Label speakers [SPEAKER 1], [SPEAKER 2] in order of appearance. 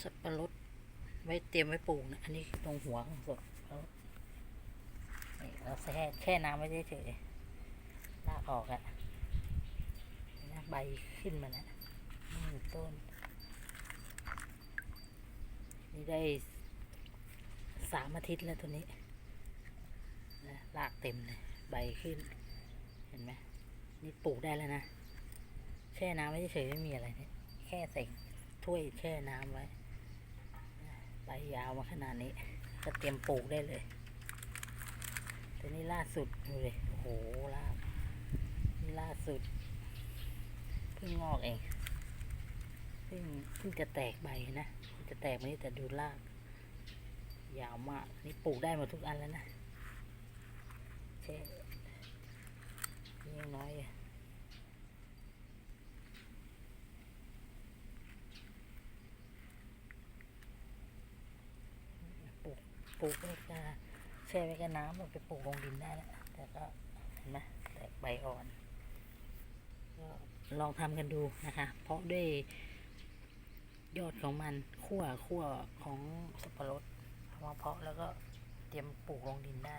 [SPEAKER 1] สับปะรดไว้เตรียมไว้ปลูกนะอันนี้ตรงหัวของสดนี่เราแช่แช่น้ำไว้เฉยๆลากออกอะนะใบขึ้นมาแล้วนี่ต้น นี่ได้สามอาทิตย์แล้วตัวนี้นะลากเต็มเลยใบขึ้น เห็นไหมนี่ปลูกได้แล้วนะ แช่น้ำไว้เฉยๆไม่มีอะไรเนี่ยแค่ใส่ถ้วยแช่น้ำไว้ บยาวมาขนาดนี้ ก็เตรียมปลูกได้เลยแต่นี่ล่าสุดดูเลยโอ้โหลากนี่ล่าสุดเพิ่งงอกเองเพิ่งเพิ่งจะแตกใบนะเพิ่งจะแตกมานี่แต่ดูรากยาวมากนี่ปลูกได้หมดทุกอันแล้วนะแช่ยังน้อยอะ ปลูก ปลูกไว้ก็แช่ไว้กับน้ำมันไปปลูกลงดินได้แล้วแต่ก็เห็นไหมแตกใบอ่อนก็ลองทำกันดูนะคะ เพราะด้วยยอดของมันขั้วขั้วของสับปะรดเอามาเพาะแล้วก็เตรียมปลูกลงดินได้